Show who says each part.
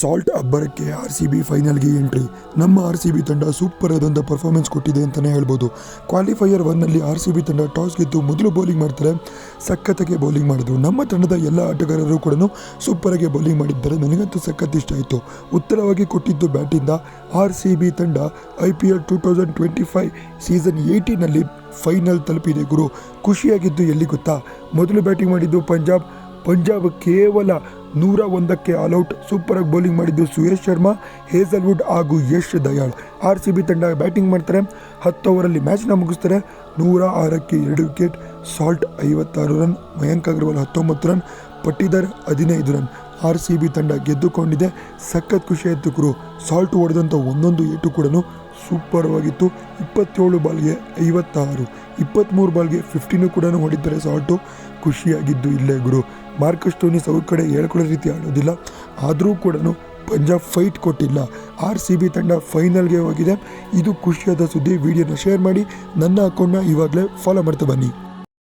Speaker 1: Salt ಅಬ್ಬರಕ್ಕೆ R C B ಫೈನಲ್ಗೆ entry ನಮ್ಮ ಆರ್ ಸಿ ಬಿ ತಂಡ ಸೂಪರ್ ಆದಂಥ ಪರ್ಫಾರ್ಮೆನ್ಸ್ ಕೊಟ್ಟಿದೆ ಅಂತಲೇ ಹೇಳ್ಬೋದು. ಕ್ವಾಲಿಫೈಯರ್ ಒನ್ನಲ್ಲಿ ಆರ್ ಸಿ ಬಿ ತಂಡ ಟಾಸ್ ಗೆದ್ದು ಮೊದಲು ಬೌಲಿಂಗ್ ಮಾಡ್ತಾರೆ. ಸಖತ್ತಾಗಿ ಬೌಲಿಂಗ್ ಮಾಡಿದ್ರು. ನಮ್ಮ ತಂಡದ ಎಲ್ಲ ಆಟಗಾರರು ಕೂಡ ಸೂಪರಾಗಿ ಬೌಲಿಂಗ್ ಮಾಡಿದ್ದಾರೆ. ನನಗಂತೂ ಸಖತ್ ಇಷ್ಟ ಆಯಿತು. ಉತ್ತರವಾಗಿ ಕೊಟ್ಟಿದ್ದು ಬ್ಯಾಟಿಂದ ಆರ್ ಸಿ ಬಿ ತಂಡ I P L two thousand twenty five season ಏಯ್ಟೀನಲ್ಲಿ final ತಲುಪಿದೆ ಗುರು. ಖುಷಿಯಾಗಿದ್ದು ಎಲ್ಲಿ ಗೊತ್ತಾ? ಮೊದಲು ಬ್ಯಾಟಿಂಗ್ ಮಾಡಿದ್ದು ಪಂಜಾಬ್. ಪಂಜಾಬ್ ಕೇವಲ ನೂರ ಒಂದಕ್ಕೆ ಆಲ್ಔಟ್ ಆಗಿ ಬೌಲಿಂಗ್ ಮಾಡಿದ್ದು ಸುಯೇಶ್ ಶರ್ಮಾ ಹೇಸಲ್ವುಡ್ ಹಾಗೂ Yash Dayal. R C B ತಂಡ ಬ್ಯಾಟಿಂಗ್ ಮಾಡ್ತಾರೆ. ಹತ್ತು ಓವರಲ್ಲಿ ಮ್ಯಾಚ್ನ ಮುಗಿಸ್ತಾರೆ. ನೂರ ಆರಕ್ಕೆ ಎರಡು ವಿಕೆಟ್, ಸಾಲ್ಟ್ ಐವತ್ತಾರು ರನ್, ಮಯಾಂಕ್ ಅಗರ್ವಾಲ್ ಹತ್ತೊಂಬತ್ತು ರನ್, ಪಟ್ಟಿದರ್ ಹದಿನೈದು ರನ್. ಆರ್ ಸಿ ಬಿ ತಂಡ ಗೆದ್ದುಕೊಂಡಿದೆ. ಸಖತ್ ಖುಷಿಯಾಯಿತು ಗುರು. ಸಾಲ್ಟ್ ಹೊಡೆದಂಥ ಒಂದೊಂದು ಏಟು ಕೂಡ ಸೂಪರ್ವಾಗಿತ್ತು. ಇಪ್ಪತ್ತೇಳು ಬಾಲ್ಗೆ ಐವತ್ತಾರು ಇಪ್ಪತ್ತ್ಮೂರು ಬಾಲ್ಗೆ ಫಿಫ್ಟೀನು ಕೂಡ ಹೊಡಿತಾರೆ ಸಾಲ್ಟು. ಖುಷಿಯಾಗಿದ್ದು ಇಲ್ಲೇ ಗುರು. ಮಾರ್ಕಸ್ ಟೋನಿಸ್ ಅವ್ರ ಕಡೆ ಹೇಳ್ಕೊಳ್ಳೋ ರೀತಿ ಆಡೋದಿಲ್ಲ. ಆದರೂ ಕೂಡ ಪಂಜಾಬ್ ಫೈಟ್ ಕೊಟ್ಟಿಲ್ಲ. ಆರ್ ಸಿ ಬಿ ತಂಡ ಫೈನಲ್ಗೆ ಹೋಗಿದೆ. ಇದು ಖುಷಿಯಾದ ಸುದ್ದಿ. ವಿಡಿಯೋನ ಶೇರ್ ಮಾಡಿ. ನನ್ನ ಅಕೌಂಟ್ನ ಇವಾಗಲೇ ಫಾಲೋ ಮಾಡ್ತಾ ಬನ್ನಿ.